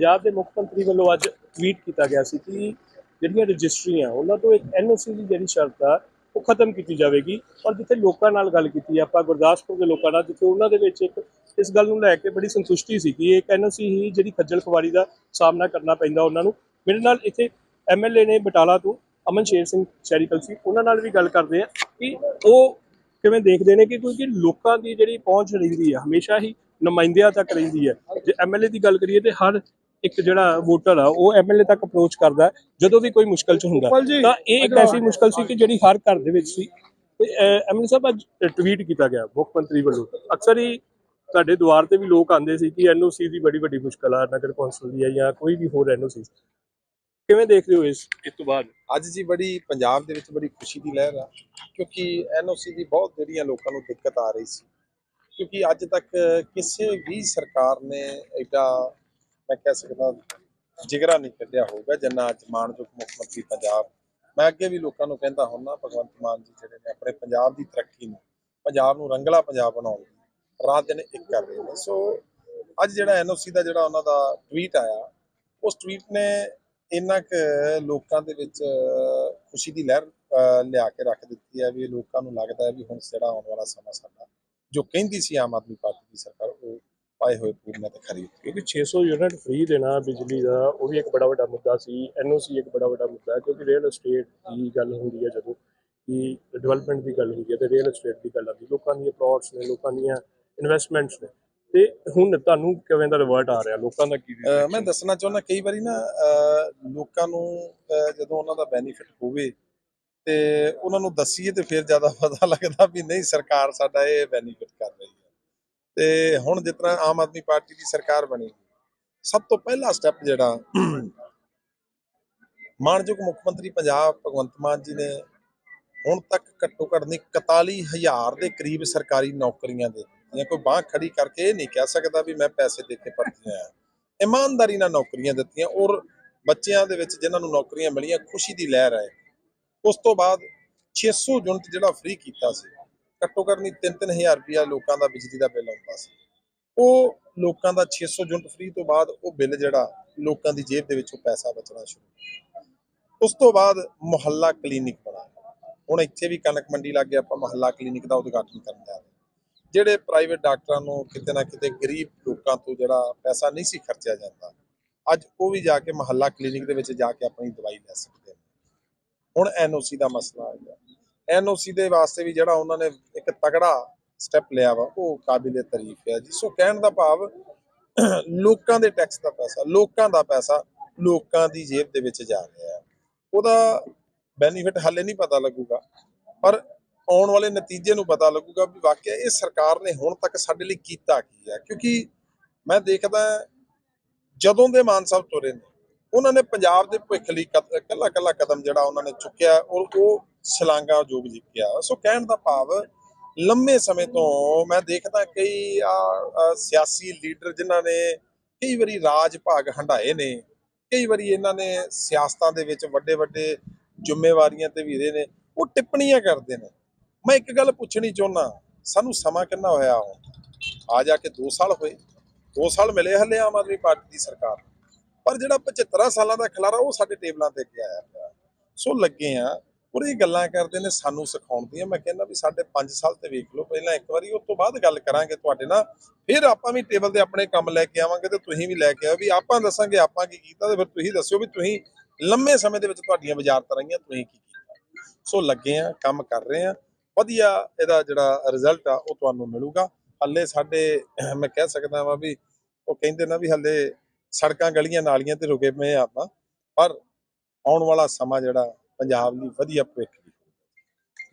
ਪੰਜਾਬ ਦੇ ਮੁੱਖ ਮੰਤਰੀ ਵੱਲੋਂ ਅੱਜ ਟਵੀਟ ਕੀਤਾ ਗਿਆ ਸੀ ਕਿ ਜਿਹੜੀਆਂ ਰਜਿਸਟਰੀਆਂ ਉਹਨਾਂ ਤੋਂ ਇੱਕ ਐਨਓਸੀ ਦੀ ਜਿਹੜੀ ਸ਼ਰਤ ਆ ਉਹ ਖਤਮ ਕੀਤੀ ਜਾਵੇਗੀ। ਔਰ ਜਿੱਥੇ ਲੋਕਾਂ ਨਾਲ ਗੱਲ ਕੀਤੀ ਆ, ਆਪਾਂ ਗੁਰਦਾਸਪੁਰ ਦੇ ਲੋਕਾਂ ਨਾਲ ਜਿੱਥੇ ਉਹਨਾਂ ਦੇ ਵਿੱਚ ਇੱਕ ਇਸ ਗੱਲ ਨੂੰ ਲੈ ਕੇ ਬੜੀ ਸੰਤੁਸ਼ਟੀ ਸੀ ਕਿ ਇੱਕ ਐਨਓਸੀ ਹੀ ਜਿਹੜੀ ਖੱਜਲ ਖਵਾਰੀ ਦਾ ਸਾਹਮਣਾ ਕਰਨਾ ਪੈਂਦਾ ਉਹਨਾਂ ਨੂੰ। ਮੇਰੇ ਨਾਲ ਇੱਥੇ ਐਮਐਲਏ ਨੇ ਬਟਾਲਾ ਤੋਂ ਅਮਨ ਸ਼ੇਰ ਸਿੰਘ ਸ਼ੈਰੀਕਲ ਸੀ ਉਹਨਾਂ ਨਾਲ ਵੀ ਗੱਲ ਕਰਦੇ ਆ ਕਿ ਉਹ ਕਿਵੇਂ ਦੇਖਦੇ ਨੇ ਕਿ ਕਿਉਂਕਿ ਲੋਕਾਂ ਦੀ ਜਿਹੜੀ ਪਹੁੰਚ ਰਹਿੰਦੀ ਹੈ ਹਮੇਸ਼ਾ ਹੀ ਨੁਮਾਇੰਦਿਆਂ ਤੱਕ ਰਹਿੰਦੀ ਹੈ ਜੇ ਐਮਐਲਏ ਦੀ ਗੱਲ ਕਰੀਏ ਤੇ ਹਰ ਇੱਕ ਜਿਹੜਾ ਵੋਟਰ ਆ ਉਹ ਐਮਐਲਏ ਤੱਕ ਅਪਰੋਚ ਕਰਦਾ ਜਦੋਂ ਵੀ ਕੋਈ ਮੁਸ਼ਕਲ ਚ ਹੁੰਦਾ। ਤਾਂ ਇਹ ਇੱਕ ਐਸੀ ਮੁਸ਼ਕਲ ਸੀ ਕਿ ਜਿਹੜੀ ਹਰ ਘਰ ਦੇ ਵਿੱਚ ਸੀ। ਤੇ ਐਮਐਲਏ ਸਾਹਿਬ ਅੱਜ ਟਵੀਟ ਕੀਤਾ ਗਿਆ ਮੁੱਖ ਮੰਤਰੀ ਵੱਲੋਂ। ਅਕਸਰ ਹੀ ਤੁਹਾਡੇ ਦੁਆਰ ਤੇ ਵੀ ਲੋਕ ਆਉਂਦੇ ਸੀ ਕਿ ਐਨਓਸੀ ਦੀ ਬੜੀ ਵੱਡੀ ਮੁਸ਼ਕਲ ਆ ਨਗਰ ਕੌਂਸਲ ਦੀ ਆ ਜਾਂ ਕੋਈ ਵੀ ਹੋਰ ਐਨਓਸੀ ਕਿਵੇਂ ਦੇਖਦੇ ਹੋ ਇਸ ਇਸ ਤੋਂ ਬਾਅਦ? ਅੱਜ ਜੀ ਬੜੀ ਪੰਜਾਬ ਦੇ ਵਿੱਚ ਬੜੀ ਖੁਸ਼ੀ ਦੀ ਲਹਿਰ ਆ ਕਿਉਂਕਿ ਐਨਓਸੀ ਦੀ ਬਹੁਤ ਜਿਹੜੀਆਂ ਲੋਕਾਂ ਨੂੰ ਦਿੱਕਤ ਆ ਰਹੀ ਸੀ। ਕਿਉਂਕਿ ਅੱਜ ਤੱਕ ਕਿਸੇ ਵੀ ਸਰਕਾਰ ਨੇ ਐਡਾ ਮੈਂ ਕਹਿ ਸਕਦਾ ਜਿਗਰਾ ਨਹੀਂ ਕੱਢਿਆ ਹੋਊਗਾ, ਜਿੰਨਾ ਅੱਜ ਮਾਨਯੋਗ ਮੁੱਖ ਮੰਤਰੀ ਪੰਜਾਬ। ਮੈਂ ਅੱਗੇ ਵੀ ਲੋਕਾਂ ਨੂੰ ਕਹਿੰਦਾ ਹੁੰਦਾ, ਭਗਵੰਤ ਮਾਨ ਜੀ ਜਿਹੜੇ ਨੇ ਆਪਣੇ ਪੰਜਾਬ ਦੀ ਤਰੱਕੀ ਨੂੰ, ਪੰਜਾਬ ਨੂੰ ਰੰਗਲਾ ਪੰਜਾਬ ਬਣਾਉਣ ਲਈ ਰਾਤ ਦਿਨ ਇੱਕ ਕਰ ਰਹੇ ਨੇ। ਸੋ ਅੱਜ ਜਿਹੜਾ ਐਨਓਸੀ ਦਾ ਜਿਹੜਾ ਉਹਨਾਂ ਦਾ ਟਵੀਟ ਆਇਆ, ਉਸ ਟਵੀਟ ਨੇ ਇੰਨਾ ਕੁ ਲੋਕਾਂ ਦੇ ਵਿੱਚ ਖੁਸ਼ੀ ਦੀ ਲਹਿਰ ਲਿਆ ਕੇ ਰੱਖ ਦਿੱਤੀ ਹੈ ਵੀ ਲੋਕਾਂ ਨੂੰ ਲੱਗਦਾ ਹੈ ਵੀ ਹੁਣ ਜਿਹੜਾ ਆਉਣ ਵਾਲਾ ਸਮਾਂ ਸਾਡਾ। ਜੋ ਕਹਿੰਦੀ ਸੀ ਆਮ ਆਦਮੀ ਪਾਰਟੀ ਦੀ ਸਰਕਾਰ, ਉਹ ਪਾਏ ਹੋਏ ਪੂਰਨਾਂ ਤੇ ਖਰੀ ਉਤਰੀ। ਕਿਉਂਕਿ 600 ਯੂਨਿਟ ਫ੍ਰੀ ਦੇਣਾ ਬਿਜਲੀ ਦਾ ਉਹ ਵੀ ਇੱਕ ਬੜਾ ਵੱਡਾ ਮੁੱਦਾ ਸੀ। ਐਨਓਸੀ ਇੱਕ ਬੜਾ ਵੱਡਾ ਮੁੱਦਾ ਹੈ ਕਿਉਂਕਿ ਰੀਅਲ ਏਸਟੇਟ ਦੀ ਗੱਲ ਹੁੰਦੀ ਹੈ ਜਦੋਂ ਕਿ ਡਿਵੈਲਪਮੈਂਟ ਦੀ ਗੱਲ ਹੁੰਦੀ ਹੈ ਤੇ ਰੀਅਲ ਏਸਟੇਟ ਦੀ ਗੱਲ ਆਉਂਦੀ ਲੋਕਾਂ ਦੀਆਂ ਪਲਾਟਸ ਨੇ ਲੋਕਾਂ ਦੀਆਂ ਇਨਵੈਸਟਮੈਂਟਸ ਨੇ। ਤੇ ਹੁਣ ਤੁਹਾਨੂੰ ਕਿਵੇਂ ਦਾ ਰਿਵਰਟ ਆ ਰਿਹਾ? ਲੋਕਾਂ ਦਾ ਕੀ ਮੈਂ ਦੱਸਣਾ ਚਾਹੁੰਦਾ ਕਈ ਵਾਰੀ ਨਾ ਲੋਕਾਂ ਨੂੰ ਜਦੋਂ ਉਹਨਾਂ ਦਾ ਬੈਨੀਫਿਟ ਹੋਵੇ ਤੇ ਉਹਨਾਂ ਨੂੰ ਦੱਸੀਏ ਤੇ ਫਿਰ ਜ਼ਿਆਦਾ ਪਤਾ ਲੱਗਦਾ ਵੀ ਨਹੀਂ ਸਰਕਾਰ ਸਾਡਾ ਇਹ ਬੈਨੀਫਿਟ ਕਰ ਰਹੀ ਹੈ। ਤੇ ਹੁਣ ਜਿਸ ਤਰ੍ਹਾਂ ਆਮ ਆਦਮੀ ਪਾਰਟੀ ਦੀ ਸਰਕਾਰ ਬਣੀ, ਸਭ ਤੋਂ ਪਹਿਲਾ ਸਟੈਪ ਜਿਹੜਾ ਮਾਨਯੋਗ ਮੁੱਖ ਮੰਤਰੀ ਪੰਜਾਬ ਭਗਵੰਤ ਮਾਨ ਜੀ ਨੇ ਹੁਣ ਤੱਕ ਘੱਟੋ ਘੱਟ ਨਹੀਂ 41000 ਦੇ ਕਰੀਬ ਸਰਕਾਰੀ ਨੌਕਰੀਆਂ ਦੇ ਦਿੱਤੀਆਂ। ਕੋਈ ਬਾਂਹ ਖੜੀ ਕਰਕੇ ਇਹ ਨਹੀਂ ਕਹਿ ਸਕਦਾ ਵੀ ਮੈਂ ਪੈਸੇ ਦੇ ਕੇ ਭਰਤੀ ਆ ਇਮਾਨਦਾਰੀ ਨਾਲ ਨੌਕਰੀਆਂ ਦਿੱਤੀਆਂ ਔਰ ਬੱਚਿਆਂ ਦੇ ਵਿੱਚ ਜਿਨ੍ਹਾਂ ਨੂੰ ਨੌਕਰੀਆਂ ਮਿਲੀਆਂ, ਖੁਸ਼ੀ ਦੀ ਲਹਿਰ ਹੈ ਉਸ ਤੋਂ ਬਾਅਦ 600 ਯੂਨਿਟ ਜਿਹੜਾ ਫ੍ਰੀ ਕੀਤਾ ਸੀ ਘੱਟੋ ਘੱਟ ਨਹੀਂ 3-3000 ਰੁਪਇਆ ਲੋਕਾਂ ਦਾ ਬਿਜਲੀ ਦਾ ਬਿੱਲ ਆਉਂਦਾ ਸੀ। ਉਹ ਲੋਕਾਂ ਦਾ 600 ਯੂਨਿਟ ਫ੍ਰੀ ਤੋਂ ਬਾਅਦ ਉਹ ਬਿੱਲ ਜਿਹੜਾ ਲੋਕਾਂ ਦੀ ਜੇਬ ਦੇ ਵਿੱਚੋਂ ਪੈਸਾ ਬਚਣਾ ਸ਼ੁਰੂ ਉਸ ਤੋਂ ਬਾਅਦ ਮੁਹੱਲਾ ਕਲੀਨਿਕ ਬਣਾ ਹੁਣ ਇੱਥੇ ਵੀ ਕਣਕ ਮੰਡੀ ਲੱਗੇ ਆਪਾਂ ਮੁਹੱਲਾ ਕਲੀਨਿਕ ਦਾ ਉਦਘਾਟਨ ਕਰਨ ਜਾ ਰਹੇ ਜਿਹੜੇ ਪ੍ਰਾਈਵੇਟ ਡਾਕਟਰਾਂ ਨੂੰ ਕਿਤੇ ਨਾ ਕਿਤੇ ਗਰੀਬ ਲੋਕਾਂ ਤੋਂ ਜਿਹੜਾ ਪੈਸਾ ਨਹੀਂ ਸੀ ਖਰਚਿਆ ਜਾਂਦਾ, ਅੱਜ ਉਹ ਵੀ ਜਾ ਕੇ ਮੁਹੱਲਾ ਕਲੀਨਿਕ ਦੇ ਵਿੱਚ ਜਾ ਕੇ ਆਪਣੀ ਦਵਾਈ ਲੈ ਸਕਦੇ ਨੇ। ਹੁਣ ਐਨਓਸੀ ਦਾ ਮਸਲਾ ਆ ਗਿਆ। ਐਨਓਸੀ ਦੇ ਵਾਸਤੇ ਵੀ ਜਿਹੜਾ ਉਹਨਾਂ ਨੇ ਇੱਕ ਤਗੜਾ ਸਟੈਪ ਲਿਆ ਵਾ, ਉਹ ਕਾਬਿਲੇ ਤਾਰੀਫ ਹੈ ਜੀ। ਸੋ ਕਹਿਣ ਦਾ ਭਾਵ, ਲੋਕਾਂ ਦੇ ਟੈਕਸ ਦਾ ਪੈਸਾ, ਲੋਕਾਂ ਦਾ ਪੈਸਾ ਲੋਕਾਂ ਦੀ ਜੇਬ ਦੇ ਵਿੱਚ ਜਾ ਰਿਹਾ ਹੈ। ਉਹਦਾ ਬੈਨੀਫਿਟ ਹਾਲੇ ਨਹੀਂ ਪਤਾ ਲੱਗੂਗਾ, ਪਰ ਆਉਣ ਵਾਲੇ ਨਤੀਜੇ ਨੂੰ ਪਤਾ ਲੱਗੂਗਾ ਵੀ ਵਾਕਿਆ ਇਹ ਸਰਕਾਰ ਨੇ ਹੁਣ ਤੱਕ ਸਾਡੇ ਲਈ ਕੀਤਾ ਕੀ ਹੈ। ਕਿਉਂਕਿ ਮੈਂ ਦੇਖਦਾ ਜਦੋਂ ਦੇ ਮਾਨ ਸਾਹਿਬ ਤੁਰੇ ਨੇ ਉਹਨਾਂ ਨੇ ਪੰਜਾਬ ਦੇ ਭਵਿੱਖ ਲਈ ਕੱਲਾ ਕੱਲਾ ਕਦਮ ਜਿਹੜਾ ਉਹਨਾਂ ਨੇ ਚੁੱਕਿਆ ਔਰ ਉਹ ਸ਼ਲਾਘਾ ਯੋਗ ਜਿੱਕਿਆ ਸੋ ਕਹਿਣ ਦਾ ਭਾਵ, ਲੰਮੇ ਸਮੇਂ ਤੋਂ ਮੈਂ ਦੇਖਦਾ ਕਈ, ਆ ਸਿਆਸੀ ਲੀਡਰ ਜਿਨ੍ਹਾਂ ਨੇ ਕਈ ਵਾਰੀ ਰਾਜ ਭਾਗ ਹੰਡਾਏ ਨੇ, ਕਈ ਵਾਰੀ ਇਹਨਾਂ ਨੇ ਸਿਆਸਤਾਂ ਦੇ ਵਿੱਚ ਵੱਡੇ ਵੱਡੇ ਜ਼ਿੰਮੇਵਾਰੀਆਂ ਤੇ ਵੀਰੇ ਨੇ, ਉਹ ਟਿੱਪਣੀਆਂ ਕਰਦੇ ਨੇ। ਮੈਂ ਇੱਕ ਗੱਲ ਪੁੱਛਣੀ ਚਾਹੁੰਦਾ, ਸਾਨੂੰ ਸਮਾਂ ਕਿੰਨਾ ਹੋਇਆ ਹੁਣ? ਆ ਜਾ ਕੇ 2 ਸਾਲ ਹੋਏ 2 ਸਾਲ ਮਿਲੇ ਹਲੇ ਆਮ ਆਦਮੀ ਪਾਰਟੀ ਦੀ ਸਰਕਾਰ ਪਰ ਜਿਹੜਾ 75 ਸਾਲਾਂ ਦਾ ਖਿਲਾਰਾ, ਉਹ ਸਾਡੇ ਟੇਬਲਾਂ ਤੇ ਅੱਗੇ ਆਇਆ ਪਿਆ ਸੋ ਲੱਗੇ ਆ ਔਰ ਗੱਲਾਂ ਕਰਦੇ ਨੇ ਸਾਨੂੰ ਸਿਖਾਉਣ ਦੀਆਂ। ਮੈਂ ਕਹਿੰਦਾ ਵੀ ਸਾਡੇ 5 ਸਾਲ ਤੇ ਵੇਖ ਲਓ, ਪਹਿਲਾਂ ਇੱਕ ਵਾਰੀ ਉਸ ਤੋਂ ਬਾਅਦ ਗੱਲ ਕਰਾਂਗੇ ਤੁਹਾਡੇ ਨਾਲ। ਫਿਰ ਆਪਾਂ ਵੀ ਟੇਬਲ ਤੇ ਆਪਣੇ ਕੰਮ ਲੈ ਕੇ ਆਵਾਂਗੇ ਤੇ ਤੁਸੀਂ ਵੀ ਲੈ ਕੇ ਆਓ। ਵੀ ਆਪਾਂ ਦੱਸਾਂਗੇ, ਆਪਾਂ ਕੀ ਕੀਤਾ ਤੇ ਫਿਰ ਤੁਸੀਂ ਦੱਸਿਓ ਵੀ ਤੁਸੀਂ ਲੰਮੇ ਸਮੇਂ ਦੇ ਵਿੱਚ ਤੁਹਾਡੀਆਂ ਵਜ਼ਾਰਤਾਂ ਰਹੀਆਂ, ਤੁਸੀਂ ਕੀ ਕੀਤਾ। ਸੋ ਲੱਗੇ ਆ, ਕੰਮ ਕਰ ਰਹੇ ਆ। ਵਧੀਆ ਇਹਦਾ ਜਿਹੜਾ ਰਿਜ਼ਲਟ ਆ, ਉਹ ਤੁਹਾਨੂੰ ਮਿਲੂਗਾ। ਹੱਲੇ ਸਾਡੇ, ਮੈਂ ਕਹਿ ਸਕਦਾ ਵਾਂ ਵੀ ਉਹ ਕਹਿੰਦੇ ਨਾ ਵੀ ਹੱਲੇ ਸੜਕਾਂ ਗਲੀਆਂ ਨਾਲੀਆਂ ਤੇ ਰੁਕੇ ਪਏ ਆਪਾਂ, ਪਰ ਆਉਣ ਵਾਲਾ ਸਮਾਂ ਜਿਹੜਾ ਪੰਜਾਬ ਲਈ ਵਧੀਆ ਭਵਿੱਖ ਲਈ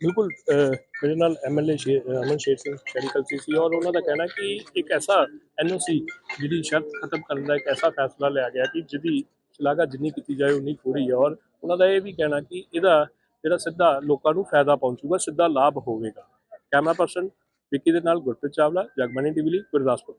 ਬਿਲਕੁਲ ਮੇਰੇ ਨਾਲ ਐਮਐਲਏ ਅਮਨ ਸ਼ੇਰ ਸਿੰਘ ਸ਼ੈਰੀਕਲ ਸੀ ਸੀ ਔਰ ਉਹਨਾਂ ਦਾ ਕਹਿਣਾ ਕਿ ਇੱਕ ਐਸਾ ਐਨਓਸੀ ਜਿਹੜੀ ਸ਼ਰਤ ਖਤਮ ਕਰਨ ਦਾ ਇੱਕ ਐਸਾ ਫੈਸਲਾ ਲਿਆ ਗਿਆ ਕਿ ਜਿਹਦੀ ਸ਼ਲਾਘਾ ਜਿੰਨੀ ਕੀਤੀ ਜਾਏ ਉਨੀ ਥੋੜੀ ਹੈ ਔਰ ਉਹਨਾਂ ਦਾ ਇਹ ਵੀ ਕਹਿਣਾ ਕਿ ਇਹਦਾ ਜਿਹੜਾ ਸਿੱਧਾ ਲੋਕਾਂ ਨੂੰ ਫਾਇਦਾ ਪਹੁੰਚੂਗਾ, ਸਿੱਧਾ ਲਾਭ ਹੋਵੇਗਾ। ਕੈਮਰਾ ਪਰਸਨ ਵਿੱਕੀ ਦੇ ਨਾਲ ਗੁਰਪ੍ਰੀਤ ਚਾਵਲਾ ਜਗਮਨੀ ਟੀਵੀ ਲਈ ਗੁਰਦਾਸਪੁਰ।